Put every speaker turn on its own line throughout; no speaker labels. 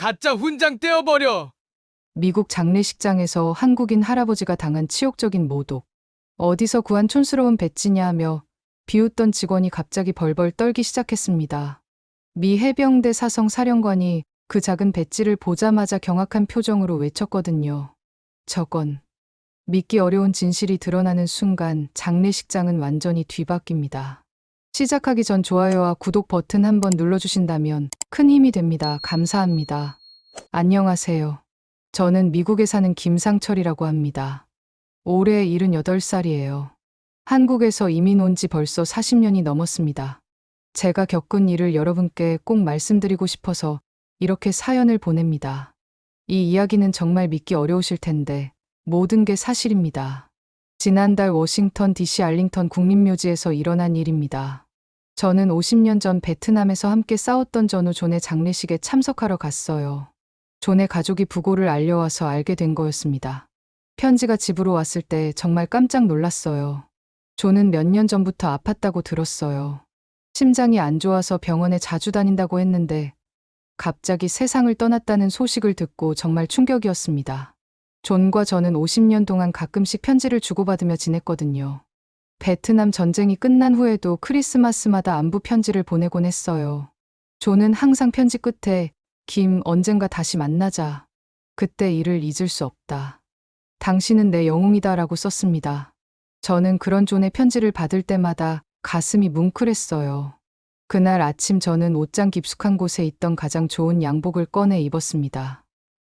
가짜 훈장 떼어버려.
미국 장례식장에서 한국인 할아버지가 당한 치욕적인 모독. 어디서 구한 촌스러운 배지냐 하며 비웃던 직원이 갑자기 벌벌 떨기 시작했습니다. 미 해병대 사성 사령관이 그 작은 배지를 보자마자 경악한 표정으로 외쳤거든요. 저건 믿기 어려운 진실이 드러나는 순간 장례식장은 완전히 뒤바뀝니다. 시작하기 전 좋아요와 구독 버튼 한번 눌러주신다면 큰 힘이 됩니다. 감사합니다. 안녕하세요. 저는 미국에 사는 김상철이라고 합니다. 올해 78살이에요. 한국에서 이민 온 지 벌써 40년이 넘었습니다. 제가 겪은 일을 여러분께 꼭 말씀드리고 싶어서 이렇게 사연을 보냅니다. 이 이야기는 정말 믿기 어려우실 텐데 모든 게 사실입니다. 지난달 워싱턴 DC 알링턴 국립묘지에서 일어난 일입니다. 저는 50년 전 베트남에서 함께 싸웠던 전우 존의 장례식에 참석하러 갔어요. 존의 가족이 부고를 알려와서 알게 된 거였습니다. 편지가 집으로 왔을 때 정말 깜짝 놀랐어요. 존은 몇 년 전부터 아팠다고 들었어요. 심장이 안 좋아서 병원에 자주 다닌다고 했는데 갑자기 세상을 떠났다는 소식을 듣고 정말 충격이었습니다. 존과 저는 50년 동안 가끔씩 편지를 주고받으며 지냈거든요. 베트남 전쟁이 끝난 후에도 크리스마스마다 안부 편지를 보내곤 했어요. 존은 항상 편지 끝에 김 언젠가 다시 만나자. 그때 일을 잊을 수 없다. 당신은 내 영웅이다라고 썼습니다. 저는 그런 존의 편지를 받을 때마다 가슴이 뭉클했어요. 그날 아침 저는 옷장 깊숙한 곳에 있던 가장 좋은 양복을 꺼내 입었습니다.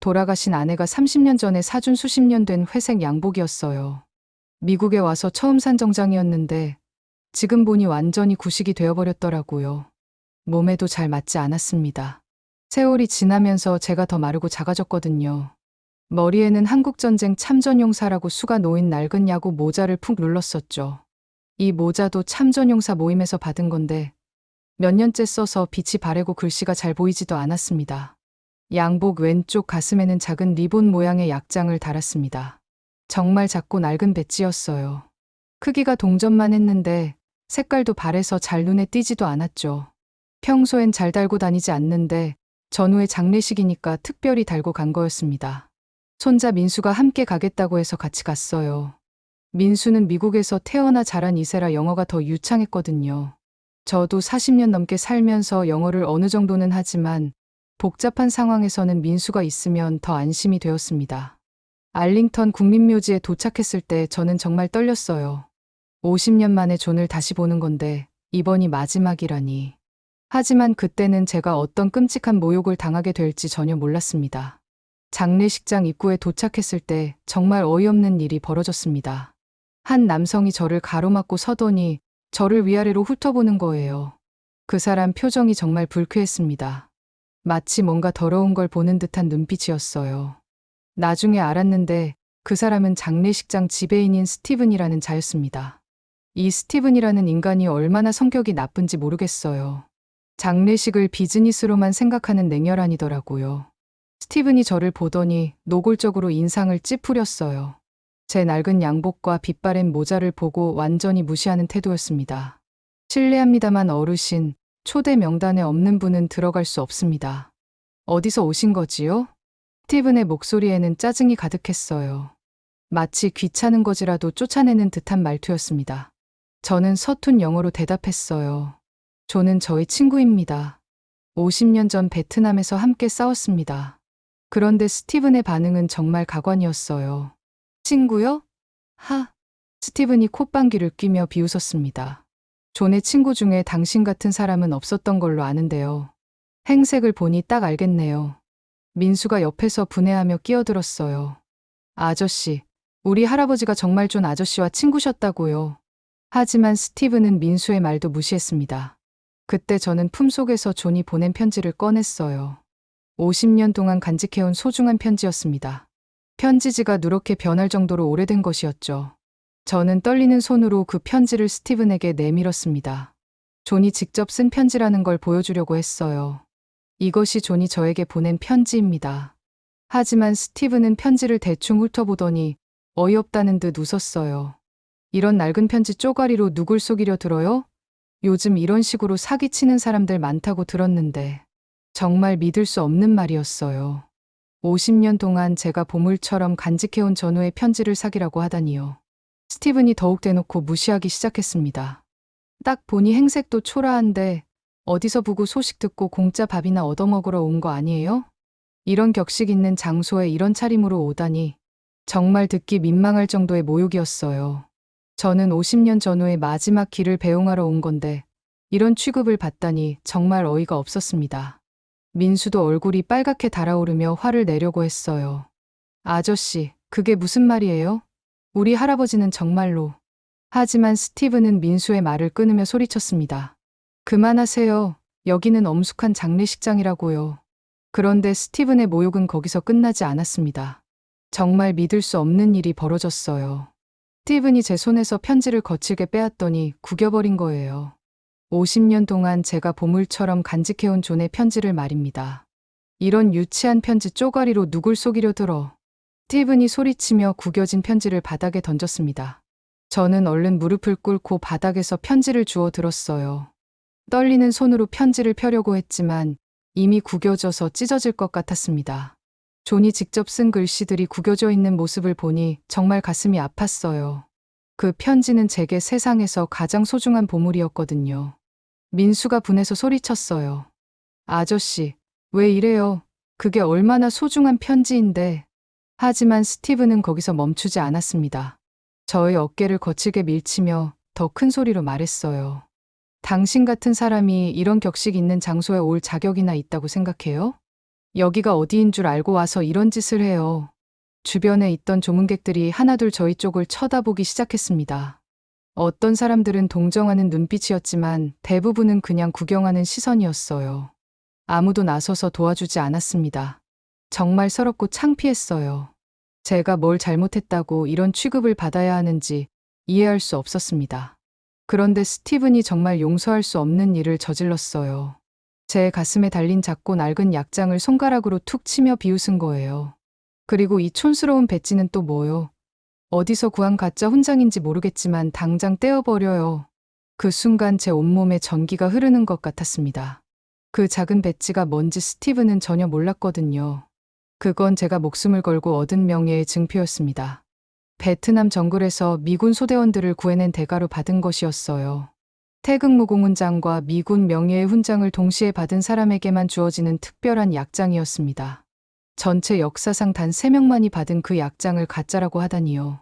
돌아가신 아내가 30년 전에 사준 수십 년 된 회색 양복이었어요. 미국에 와서 처음 산 정장이었는데 지금 보니 완전히 구식이 되어버렸더라고요. 몸에도 잘 맞지 않았습니다. 세월이 지나면서 제가 더 마르고 작아졌거든요. 머리에는 한국전쟁 참전용사라고 수가 놓인 낡은 야구 모자를 푹 눌렀었죠. 이 모자도 참전용사 모임에서 받은 건데 몇 년째 써서 빛이 바래고 글씨가 잘 보이지도 않았습니다. 양복 왼쪽 가슴에는 작은 리본 모양의 약장을 달았습니다. 정말 작고 낡은 배지였어요. 크기가 동전만 했는데 색깔도 바래서 잘 눈에 띄지도 않았죠. 평소엔 잘 달고 다니지 않는데 전후의 장례식이니까 특별히 달고 간 거였습니다. 손자 민수가 함께 가겠다고 해서 같이 갔어요. 민수는 미국에서 태어나 자란 이세라 영어가 더 유창했거든요. 저도 40년 넘게 살면서 영어를 어느 정도는 하지만 복잡한 상황에서는 민수가 있으면 더 안심이 되었습니다. 알링턴 국립묘지에 도착했을 때 저는 정말 떨렸어요. 50년 만에 존을 다시 보는 건데 이번이 마지막이라니. 하지만 그때는 제가 어떤 끔찍한 모욕을 당하게 될지 전혀 몰랐습니다. 장례식장 입구에 도착했을 때 정말 어이없는 일이 벌어졌습니다. 한 남성이 저를 가로막고 서더니 저를 위아래로 훑어보는 거예요. 그 사람 표정이 정말 불쾌했습니다. 마치 뭔가 더러운 걸 보는 듯한 눈빛이었어요. 나중에 알았는데 그 사람은 장례식장 지배인인 스티븐이라는 자였습니다. 이 스티븐이라는 인간이 얼마나 성격이 나쁜지 모르겠어요. 장례식을 비즈니스로만 생각하는 냉혈한이더라고요. 스티븐이 저를 보더니 노골적으로 인상을 찌푸렸어요. 제 낡은 양복과 빛바랜 모자를 보고 완전히 무시하는 태도였습니다. 실례합니다만 어르신, 초대 명단에 없는 분은 들어갈 수 없습니다. 어디서 오신 거지요? 스티븐의 목소리에는 짜증이 가득했어요. 마치 귀찮은 거지라도 쫓아내는 듯한 말투였습니다. 저는 서툰 영어로 대답했어요. 저는 저의 친구입니다. 50년 전 베트남에서 함께 싸웠습니다. 그런데 스티븐의 반응은 정말 가관이었어요. 친구요? 하. 스티븐이 콧방귀를 뀌며 비웃었습니다. 존의 친구 중에 당신 같은 사람은 없었던 걸로 아는데요. 행색을 보니 딱 알겠네요. 민수가 옆에서 분해하며 끼어들었어요. 아저씨, 우리 할아버지가 정말 존 아저씨와 친구셨다고요. 하지만 스티븐은 민수의 말도 무시했습니다. 그때 저는 품속에서 존이 보낸 편지를 꺼냈어요. 50년 동안 간직해온 소중한 편지였습니다. 편지지가 누렇게 변할 정도로 오래된 것이었죠. 저는 떨리는 손으로 그 편지를 스티븐에게 내밀었습니다. 존이 직접 쓴 편지라는 걸 보여주려고 했어요. 이것이 존이 저에게 보낸 편지입니다. 하지만 스티븐은 편지를 대충 훑어보더니 어이없다는 듯 웃었어요. 이런 낡은 편지 쪼가리로 누굴 속이려 들어요? 요즘 이런 식으로 사기치는 사람들 많다고 들었는데. 정말 믿을 수 없는 말이었어요. 50년 동안 제가 보물처럼 간직해온 전우의 편지를 사기라고 하다니요. 스티븐이 더욱 대놓고 무시하기 시작했습니다. 딱 보니 행색도 초라한데 어디서 보고 소식 듣고 공짜 밥이나 얻어먹으러 온 거 아니에요? 이런 격식 있는 장소에 이런 차림으로 오다니 정말 듣기 민망할 정도의 모욕이었어요. 저는 50년 전후의 마지막 길을 배웅하러 온 건데 이런 취급을 받다니 정말 어이가 없었습니다. 민수도 얼굴이 빨갛게 달아오르며 화를 내려고 했어요. 아저씨, 그게 무슨 말이에요? 우리 할아버지는 정말로. 하지만 스티브는 민수의 말을 끊으며 소리쳤습니다. 그만하세요. 여기는 엄숙한 장례식장이라고요. 그런데 스티븐의 모욕은 거기서 끝나지 않았습니다. 정말 믿을 수 없는 일이 벌어졌어요. 스티븐이 제 손에서 편지를 거칠게 빼앗더니 구겨버린 거예요. 50년 동안 제가 보물처럼 간직해온 존의 편지를 말입니다. 이런 유치한 편지 쪼가리로 누굴 속이려 들어. 스티븐이 소리치며 구겨진 편지를 바닥에 던졌습니다. 저는 얼른 무릎을 꿇고 바닥에서 편지를 주워 들었어요. 떨리는 손으로 편지를 펴려고 했지만 이미 구겨져서 찢어질 것 같았습니다. 존이 직접 쓴 글씨들이 구겨져 있는 모습을 보니 정말 가슴이 아팠어요. 그 편지는 제게 세상에서 가장 소중한 보물이었거든요. 민수가 분해서 소리쳤어요. 아저씨, 왜 이래요? 그게 얼마나 소중한 편지인데. 하지만 스티브는 거기서 멈추지 않았습니다. 저의 어깨를 거칠게 밀치며 더 큰 소리로 말했어요. 당신 같은 사람이 이런 격식 있는 장소에 올 자격이나 있다고 생각해요? 여기가 어디인 줄 알고 와서 이런 짓을 해요. 주변에 있던 조문객들이 하나둘 저희 쪽을 쳐다보기 시작했습니다. 어떤 사람들은 동정하는 눈빛이었지만 대부분은 그냥 구경하는 시선이었어요. 아무도 나서서 도와주지 않았습니다. 정말 서럽고 창피했어요. 제가 뭘 잘못했다고 이런 취급을 받아야 하는지 이해할 수 없었습니다. 그런데 스티븐이 정말 용서할 수 없는 일을 저질렀어요. 제 가슴에 달린 작고 낡은 약장을 손가락으로 툭 치며 비웃은 거예요. 그리고 이 촌스러운 배지는 또 뭐요? 어디서 구한 가짜 훈장인지 모르겠지만 당장 떼어버려요. 그 순간 제 온몸에 전기가 흐르는 것 같았습니다. 그 작은 배지가 뭔지 스티븐은 전혀 몰랐거든요. 그건 제가 목숨을 걸고 얻은 명예의 증표였습니다. 베트남 정글에서 미군 소대원들을 구해낸 대가로 받은 것이었어요. 태극무공훈장과 미군 명예의 훈장을 동시에 받은 사람에게만 주어지는 특별한 약장이었습니다. 전체 역사상 단 3명만이 받은 그 약장을 가짜라고 하다니요.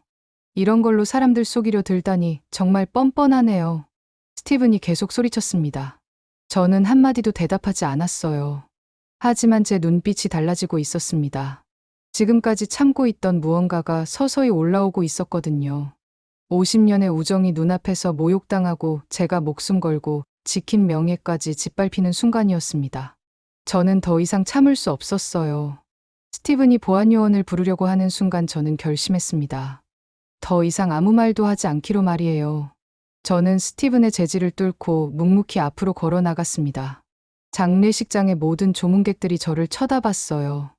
이런 걸로 사람들 속이려 들다니 정말 뻔뻔하네요. 스티븐이 계속 소리쳤습니다. 저는 한마디도 대답하지 않았어요. 하지만 제 눈빛이 달라지고 있었습니다. 지금까지 참고 있던 무언가가 서서히 올라오고 있었거든요. 50년의 우정이 눈앞에서 모욕당하고 제가 목숨 걸고 지킨 명예까지 짓밟히는 순간이었습니다. 저는 더 이상 참을 수 없었어요. 스티븐이 보안요원을 부르려고 하는 순간 저는 결심했습니다. 더 이상 아무 말도 하지 않기로 말이에요. 저는 스티븐의 재질을 뚫고 묵묵히 앞으로 걸어 나갔습니다. 장례식장의 모든 조문객들이 저를 쳐다봤어요.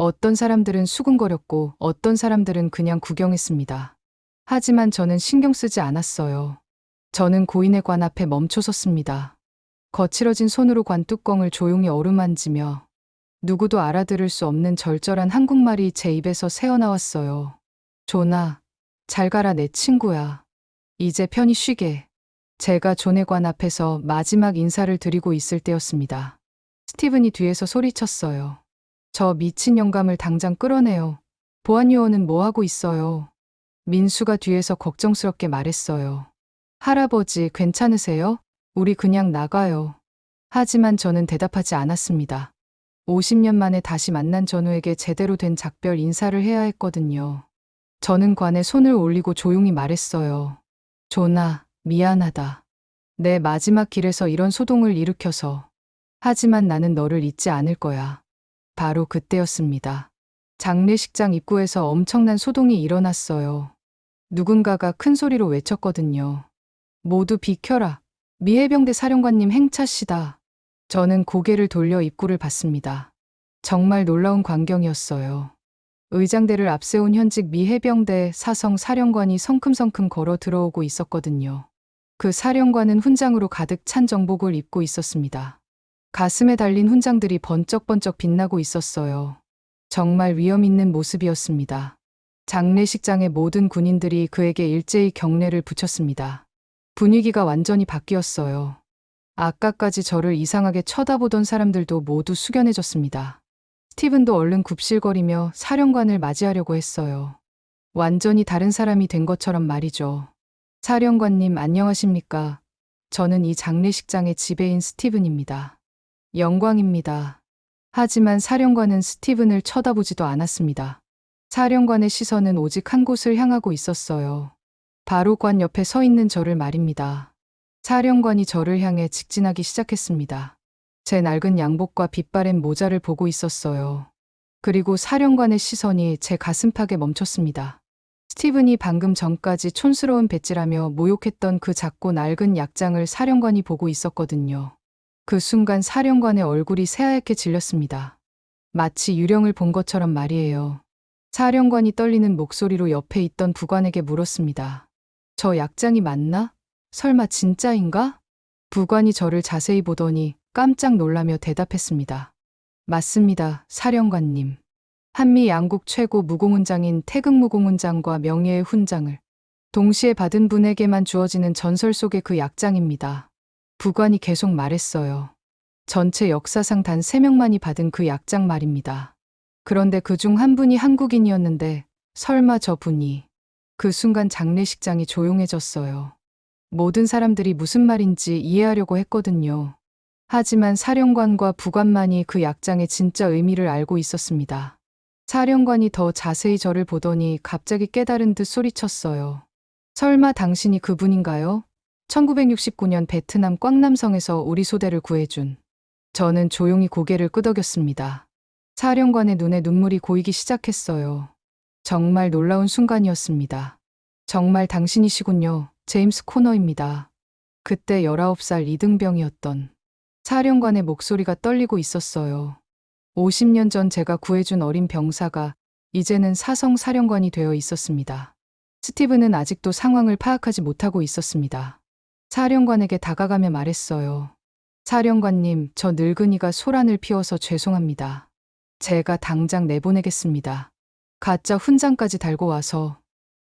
어떤 사람들은 수군거렸고 어떤 사람들은 그냥 구경했습니다. 하지만 저는 신경 쓰지 않았어요. 저는 고인의 관 앞에 멈춰 섰습니다. 거칠어진 손으로 관 뚜껑을 조용히 어루만지며 누구도 알아들을 수 없는 절절한 한국말이 제 입에서 새어나왔어요. 조나, 잘 가라 내 친구야. 이제 편히 쉬게. 제가 존의 관 앞에서 마지막 인사를 드리고 있을 때였습니다. 스티븐이 뒤에서 소리쳤어요. 저 미친 영감을 당장 끌어내요. 보안요원은 뭐 하고 있어요? 민수가 뒤에서 걱정스럽게 말했어요. 할아버지 괜찮으세요? 우리 그냥 나가요. 하지만 저는 대답하지 않았습니다. 50년 만에 다시 만난 전우에게 제대로 된 작별 인사를 해야 했거든요. 저는 관에 손을 올리고 조용히 말했어요. 조나, 미안하다. 내 마지막 길에서 이런 소동을 일으켜서. 하지만 나는 너를 잊지 않을 거야. 바로 그때였습니다. 장례식장 입구에서 엄청난 소동이 일어났어요. 누군가가 큰 소리로 외쳤거든요. 모두 비켜라. 미해병대 사령관님 행차시다. 저는 고개를 돌려 입구를 봤습니다. 정말 놀라운 광경이었어요. 의장대를 앞세운 현직 미해병대 사성 사령관이 성큼성큼 걸어 들어오고 있었거든요. 그 사령관은 훈장으로 가득 찬 정복을 입고 있었습니다. 가슴에 달린 훈장들이 번쩍번쩍 빛나고 있었어요. 정말 위험 있는 모습이었습니다. 장례식장의 모든 군인들이 그에게 일제히 경례를 붙였습니다. 분위기가 완전히 바뀌었어요. 아까까지 저를 이상하게 쳐다보던 사람들도 모두 숙연해졌습니다. 스티븐도 얼른 굽실거리며 사령관을 맞이하려고 했어요. 완전히 다른 사람이 된 것처럼 말이죠. 사령관님 안녕하십니까? 저는 이 장례식장의 지배인 스티븐입니다. 영광입니다. 하지만 사령관은 스티븐을 쳐다보지도 않았습니다. 사령관의 시선은 오직 한 곳을 향하고 있었어요. 바로 관 옆에 서 있는 저를 말입니다. 사령관이 저를 향해 직진하기 시작했습니다. 제 낡은 양복과 빛바랜 모자를 보고 있었어요. 그리고 사령관의 시선이 제 가슴팍에 멈췄습니다. 스티븐이 방금 전까지 촌스러운 배지라며 모욕했던 그 작고 낡은 약장을 사령관이 보고 있었거든요. 그 순간 사령관의 얼굴이 새하얗게 질렸습니다. 마치 유령을 본 것처럼 말이에요. 사령관이 떨리는 목소리로 옆에 있던 부관에게 물었습니다. 저 약장이 맞나? 설마 진짜인가? 부관이 저를 자세히 보더니 깜짝 놀라며 대답했습니다. 맞습니다, 사령관님. 한미 양국 최고 무공훈장인 태극무공훈장과 명예의 훈장을 동시에 받은 분에게만 주어지는 전설 속의 그 약장입니다. 부관이 계속 말했어요. 전체 역사상 단 3명만이 받은 그 약장 말입니다. 그런데 그 중 한 분이 한국인이었는데 설마 저 분이 그 순간 장례식장이 조용해졌어요. 모든 사람들이 무슨 말인지 이해하려고 했거든요. 하지만 사령관과 부관만이 그 약장의 진짜 의미를 알고 있었습니다. 사령관이 더 자세히 저를 보더니 갑자기 깨달은 듯 소리쳤어요. 설마 당신이 그분인가요? 1969년 베트남 꽝남성에서 우리 소대를 구해준. 저는 조용히 고개를 끄덕였습니다. 사령관의 눈에 눈물이 고이기 시작했어요. 정말 놀라운 순간이었습니다. 정말 당신이시군요. 제임스 코너입니다. 그때 19살 이등병이었던 사령관의 목소리가 떨리고 있었어요. 50년 전 제가 구해준 어린 병사가 이제는 사성 사령관이 되어 있었습니다. 스티브는 아직도 상황을 파악하지 못하고 있었습니다. 사령관에게 다가가며 말했어요. 사령관님, 저 늙은이가 소란을 피워서 죄송합니다. 제가 당장 내보내겠습니다. 가짜 훈장까지 달고 와서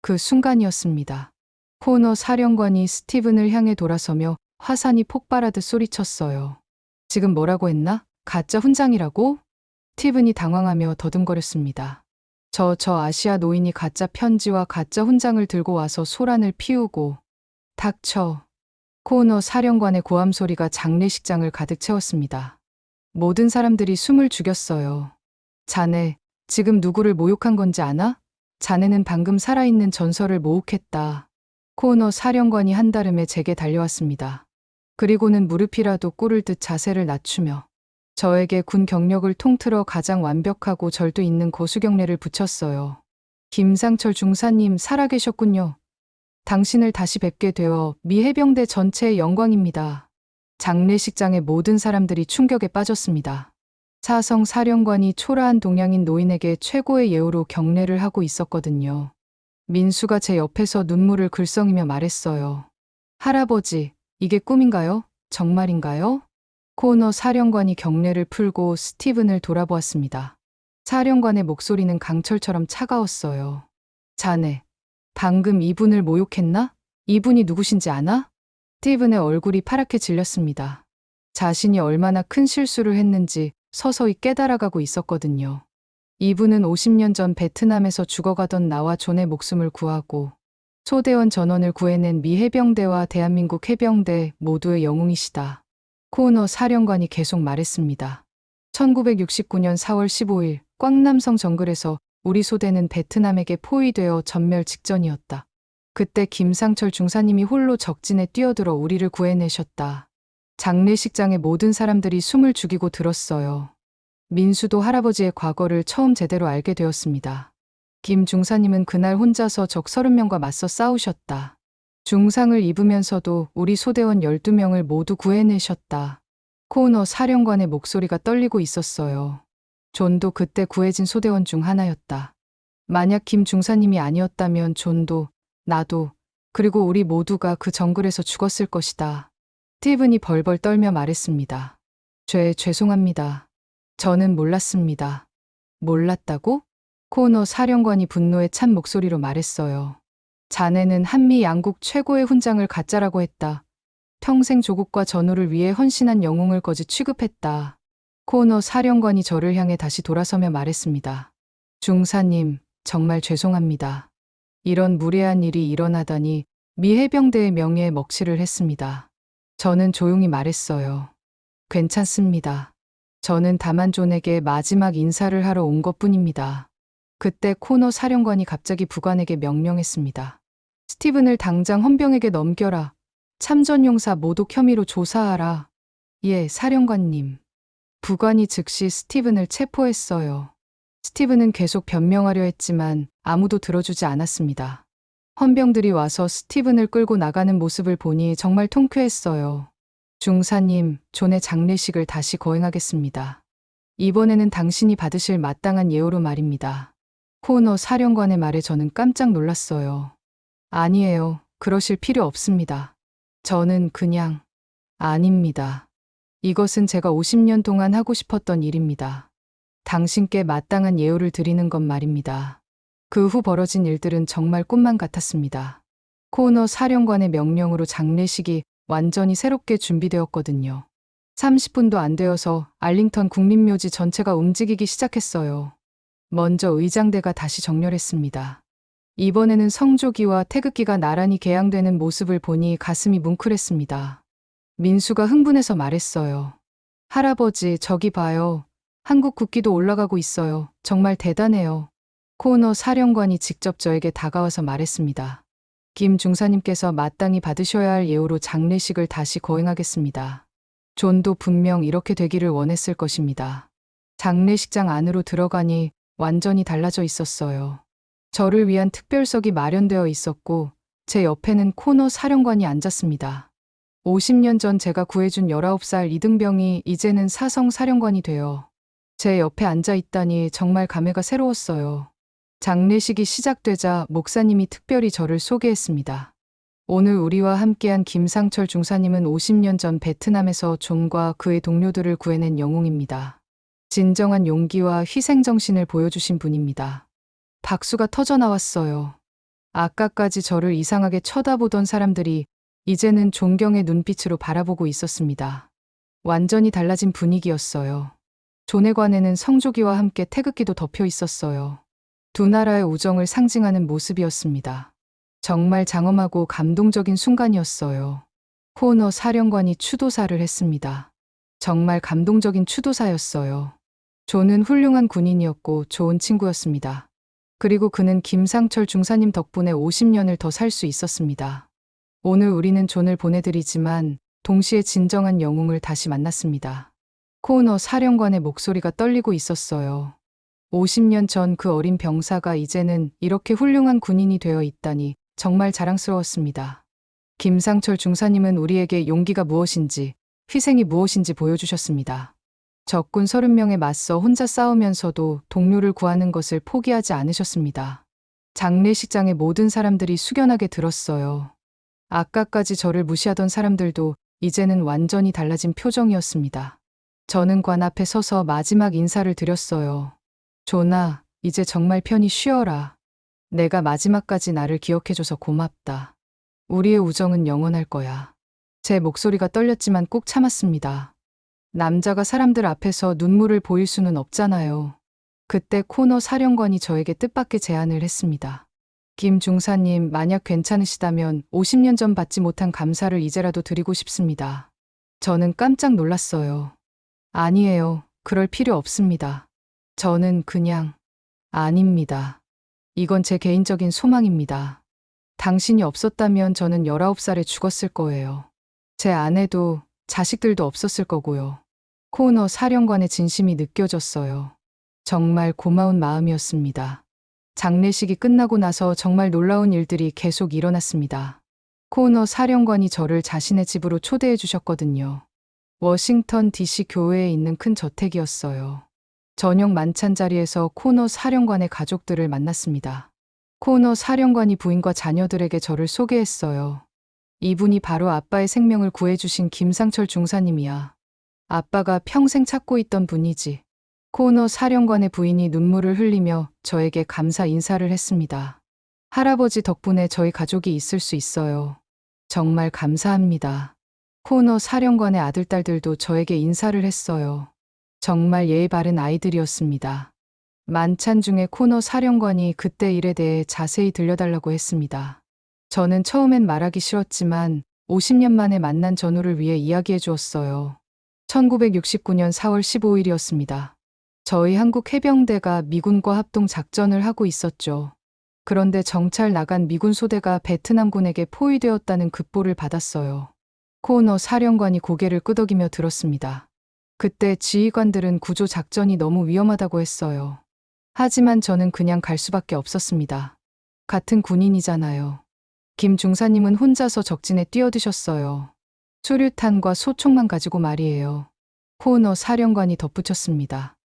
그 순간이었습니다. 코너 사령관이 스티븐을 향해 돌아서며 화산이 폭발하듯 소리쳤어요. 지금 뭐라고 했나? 가짜 훈장이라고? 스티븐이 당황하며 더듬거렸습니다. 저, 저 아시아 노인이 가짜 편지와 가짜 훈장을 들고 와서 소란을 피우고 닥쳐. 코너 사령관의 고함 소리가 장례식장을 가득 채웠습니다. 모든 사람들이 숨을 죽였어요. 자네, 지금 누구를 모욕한 건지 아나? 자네는 방금 살아있는 전설을 모욕했다. 코너 사령관이 한달음에 제게 달려왔습니다. 그리고는 무릎이라도 꿇을 듯 자세를 낮추며 저에게 군 경력을 통틀어 가장 완벽하고 절도 있는 고수경례를 붙였어요. 김상철 중사님 살아계셨군요. 당신을 다시 뵙게 되어 미 해병대 전체의 영광입니다. 장례식장의 모든 사람들이 충격에 빠졌습니다. 사성 사령관이 초라한 동양인 노인에게 최고의 예우로 경례를 하고 있었거든요. 민수가 제 옆에서 눈물을 글썽이며 말했어요. 할아버지, 이게 꿈인가요? 정말인가요? 코너 사령관이 경례를 풀고 스티븐을 돌아보았습니다. 사령관의 목소리는 강철처럼 차가웠어요. 자네, 방금 이분을 모욕했나? 이분이 누구신지 아나? 스티븐의 얼굴이 파랗게 질렸습니다. 자신이 얼마나 큰 실수를 했는지 서서히 깨달아가고 있었거든요. 이분은 50년 전 베트남에서 죽어가던 나와 존의 목숨을 구하고 소대원 전원을 구해낸 미 해병대와 대한민국 해병대 모두의 영웅이시다. 코너 사령관이 계속 말했습니다. 1969년 4월 15일 꽝남성 정글에서 우리 소대는 베트남에게 포위되어 전멸 직전이었다. 그때 김상철 중사님이 홀로 적진에 뛰어들어 우리를 구해내셨다. 장례식장의 모든 사람들이 숨을 죽이고 들었어요. 민수도 할아버지의 과거를 처음 제대로 알게 되었습니다. 김 중사님은 그날 혼자서 적 30명과 맞서 싸우셨다. 중상을 입으면서도 우리 소대원 12명을 모두 구해내셨다. 코너 사령관의 목소리가 떨리고 있었어요. 존도 그때 구해진 소대원 중 하나였다. 만약 김 중사님이 아니었다면 존도, 나도, 그리고 우리 모두가 그 정글에서 죽었을 것이다. 스티븐이 벌벌 떨며 말했습니다. 죄, 죄송합니다. 저는 몰랐습니다. 몰랐다고? 코너 사령관이 분노에 찬 목소리로 말했어요. 자네는 한미 양국 최고의 훈장을 가짜라고 했다. 평생 조국과 전우를 위해 헌신한 영웅을 거짓 취급했다. 코너 사령관이 저를 향해 다시 돌아서며 말했습니다. 중사님, 정말 죄송합니다. 이런 무례한 일이 일어나다니 미 해병대의 명예에 먹칠을 했습니다. 저는 조용히 말했어요. 괜찮습니다. 저는 다만 존에게 마지막 인사를 하러 온 것 뿐입니다. 그때 코너 사령관이 갑자기 부관에게 명령했습니다. 스티븐을 당장 헌병에게 넘겨라. 참전용사 모독 혐의로 조사하라. 예, 사령관님. 부관이 즉시 스티븐을 체포했어요. 스티븐은 계속 변명하려 했지만 아무도 들어주지 않았습니다. 헌병들이 와서 스티븐을 끌고 나가는 모습을 보니 정말 통쾌했어요. 중사님, 존의 장례식을 다시 거행하겠습니다. 이번에는 당신이 받으실 마땅한 예우로 말입니다. 코너 사령관의 말에 저는 깜짝 놀랐어요. 아니에요. 그러실 필요 없습니다. 저는 그냥, 아닙니다. 이것은 제가 50년 동안 하고 싶었던 일입니다. 당신께 마땅한 예우를 드리는 것 말입니다. 그 후 벌어진 일들은 정말 꿈만 같았습니다. 코너 사령관의 명령으로 장례식이 완전히 새롭게 준비되었거든요. 30분도 안 되어서 알링턴 국립묘지 전체가 움직이기 시작했어요. 먼저 의장대가 다시 정렬했습니다. 이번에는 성조기와 태극기가 나란히 개양되는 모습을 보니 가슴이 뭉클했습니다. 민수가 흥분해서 말했어요. 할아버지, 저기 봐요. 한국 국기도 올라가고 있어요. 정말 대단해요. 코너 사령관이 직접 저에게 다가와서 말했습니다. 김 중사님께서 마땅히 받으셔야 할 예우로 장례식을 다시 거행하겠습니다. 존도 분명 이렇게 되기를 원했을 것입니다. 장례식장 안으로 들어가니 완전히 달라져 있었어요. 저를 위한 특별석이 마련되어 있었고 제 옆에는 코너 사령관이 앉았습니다. 50년 전 제가 구해준 19살 이등병이 이제는 사성 사령관이 되어 제 옆에 앉아 있다니 정말 감회가 새로웠어요. 장례식이 시작되자 목사님이 특별히 저를 소개했습니다. 오늘 우리와 함께한 김상철 중사님은 50년 전 베트남에서 존과 그의 동료들을 구해낸 영웅입니다. 진정한 용기와 희생정신을 보여주신 분입니다. 박수가 터져 나왔어요. 아까까지 저를 이상하게 쳐다보던 사람들이 이제는 존경의 눈빛으로 바라보고 있었습니다. 완전히 달라진 분위기였어요. 존에 관에는 성조기와 함께 태극기도 덮여 있었어요. 두 나라의 우정을 상징하는 모습이었습니다. 정말 장엄하고 감동적인 순간이었어요. 코너 사령관이 추도사를 했습니다. 정말 감동적인 추도사였어요. 존은 훌륭한 군인이었고 좋은 친구였습니다. 그리고 그는 김상철 중사님 덕분에 50년을 더 살 수 있었습니다. 오늘 우리는 존을 보내드리지만 동시에 진정한 영웅을 다시 만났습니다. 코너 사령관의 목소리가 떨리고 있었어요. 50년 전 그 어린 병사가 이제는 이렇게 훌륭한 군인이 되어 있다니 정말 자랑스러웠습니다. 김상철 중사님은 우리에게 용기가 무엇인지, 희생이 무엇인지 보여주셨습니다. 적군 30명에 맞서 혼자 싸우면서도 동료를 구하는 것을 포기하지 않으셨습니다. 장례식장의 모든 사람들이 숙연하게 들었어요. 아까까지 저를 무시하던 사람들도 이제는 완전히 달라진 표정이었습니다. 저는 관 앞에 서서 마지막 인사를 드렸어요. 조나, 이제 정말 편히 쉬어라. 내가 마지막까지 나를 기억해줘서 고맙다. 우리의 우정은 영원할 거야. 제 목소리가 떨렸지만 꼭 참았습니다. 남자가 사람들 앞에서 눈물을 보일 수는 없잖아요. 그때 코너 사령관이 저에게 뜻밖의 제안을 했습니다. 김 중사님, 만약 괜찮으시다면 50년 전 받지 못한 감사를 이제라도 드리고 싶습니다. 저는 깜짝 놀랐어요. 아니에요. 그럴 필요 없습니다. 저는 그냥, 아닙니다. 이건 제 개인적인 소망입니다. 당신이 없었다면 저는 19살에 죽었을 거예요. 제 아내도 자식들도 없었을 거고요. 코너 사령관의 진심이 느껴졌어요. 정말 고마운 마음이었습니다. 장례식이 끝나고 나서 정말 놀라운 일들이 계속 일어났습니다. 코너 사령관이 저를 자신의 집으로 초대해 주셨거든요. 워싱턴 DC 교회에 있는 큰 저택이었어요. 저녁 만찬 자리에서 코너 사령관의 가족들을 만났습니다. 코너 사령관이 부인과 자녀들에게 저를 소개했어요. 이분이 바로 아빠의 생명을 구해주신 김상철 중사님이야. 아빠가 평생 찾고 있던 분이지. 코너 사령관의 부인이 눈물을 흘리며 저에게 감사 인사를 했습니다. 할아버지 덕분에 저희 가족이 있을 수 있어요. 정말 감사합니다. 코너 사령관의 아들딸들도 저에게 인사를 했어요. 정말 예의 바른 아이들이었습니다. 만찬 중에 코너 사령관이 그때 일에 대해 자세히 들려달라고 했습니다. 저는 처음엔 말하기 싫었지만 50년 만에 만난 전우를 위해 이야기해 주었어요. 1969년 4월 15일이었습니다. 저희 한국 해병대가 미군과 합동 작전을 하고 있었죠. 그런데 정찰 나간 미군 소대가 베트남군에게 포위되었다는 급보를 받았어요. 코너 사령관이 고개를 끄덕이며 들었습니다. 그때 지휘관들은 구조 작전이 너무 위험하다고 했어요. 하지만 저는 그냥 갈 수밖에 없었습니다. 같은 군인이잖아요. 김 중사님은 혼자서 적진에 뛰어드셨어요. 수류탄과 소총만 가지고 말이에요. 코너 사령관이 덧붙였습니다.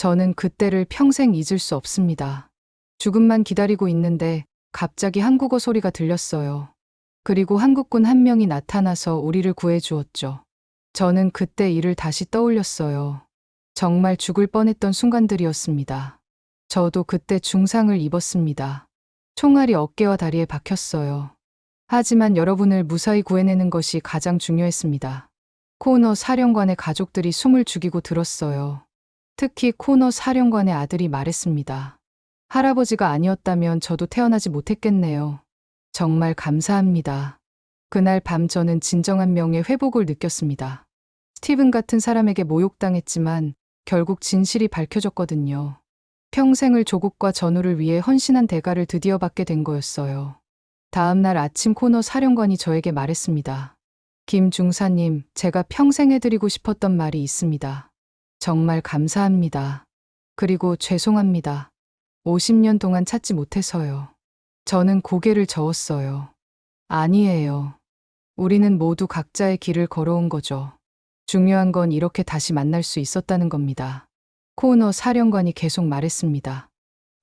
저는 그때를 평생 잊을 수 없습니다. 죽음만 기다리고 있는데 갑자기 한국어 소리가 들렸어요. 그리고 한국군 한 명이 나타나서 우리를 구해 주었죠. 저는 그때 일을 다시 떠올렸어요. 정말 죽을 뻔했던 순간들이었습니다. 저도 그때 중상을 입었습니다. 총알이 어깨와 다리에 박혔어요. 하지만 여러분을 무사히 구해내는 것이 가장 중요했습니다. 코너 사령관의 가족들이 숨을 죽이고 들었어요. 특히 코너 사령관의 아들이 말했습니다. 할아버지가 아니었다면 저도 태어나지 못했겠네요. 정말 감사합니다. 그날 밤 저는 진정한 명예 회복을 느꼈습니다. 스티븐 같은 사람에게 모욕당했지만 결국 진실이 밝혀졌거든요. 평생을 조국과 전우를 위해 헌신한 대가를 드디어 받게 된 거였어요. 다음 날 아침 코너 사령관이 저에게 말했습니다. 김 중사님, 제가 평생 해드리고 싶었던 말이 있습니다. 정말 감사합니다. 그리고 죄송합니다. 50년 동안 찾지 못해서요. 저는 고개를 저었어요. 아니에요. 우리는 모두 각자의 길을 걸어온 거죠. 중요한 건 이렇게 다시 만날 수 있었다는 겁니다. 코너 사령관이 계속 말했습니다.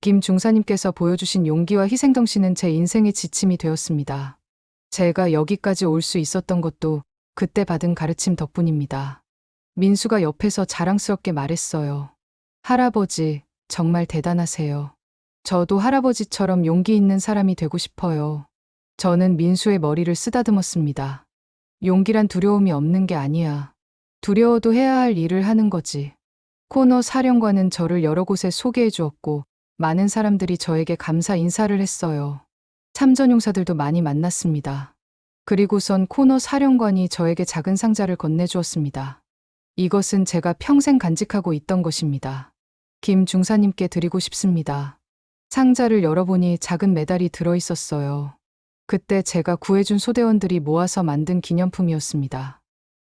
김 중사님께서 보여주신 용기와 희생정신은 제 인생의 지침이 되었습니다. 제가 여기까지 올 수 있었던 것도 그때 받은 가르침 덕분입니다. 민수가 옆에서 자랑스럽게 말했어요. 할아버지, 정말 대단하세요. 저도 할아버지처럼 용기 있는 사람이 되고 싶어요. 저는 민수의 머리를 쓰다듬었습니다. 용기란 두려움이 없는 게 아니야. 두려워도 해야 할 일을 하는 거지. 코너 사령관은 저를 여러 곳에 소개해 주었고, 많은 사람들이 저에게 감사 인사를 했어요. 참전용사들도 많이 만났습니다. 그리고선 코너 사령관이 저에게 작은 상자를 건네주었습니다. 이것은 제가 평생 간직하고 있던 것입니다. 김 중사님께 드리고 싶습니다. 상자를 열어보니 작은 메달이 들어 있었어요. 그때 제가 구해준 소대원들이 모아서 만든 기념품이었습니다.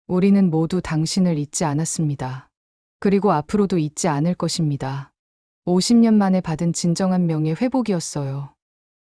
우리는 모두 당신을 잊지 않았습니다. 그리고 앞으로도 잊지 않을 것입니다. 50년 만에 받은 진정한 명예 회복이었어요.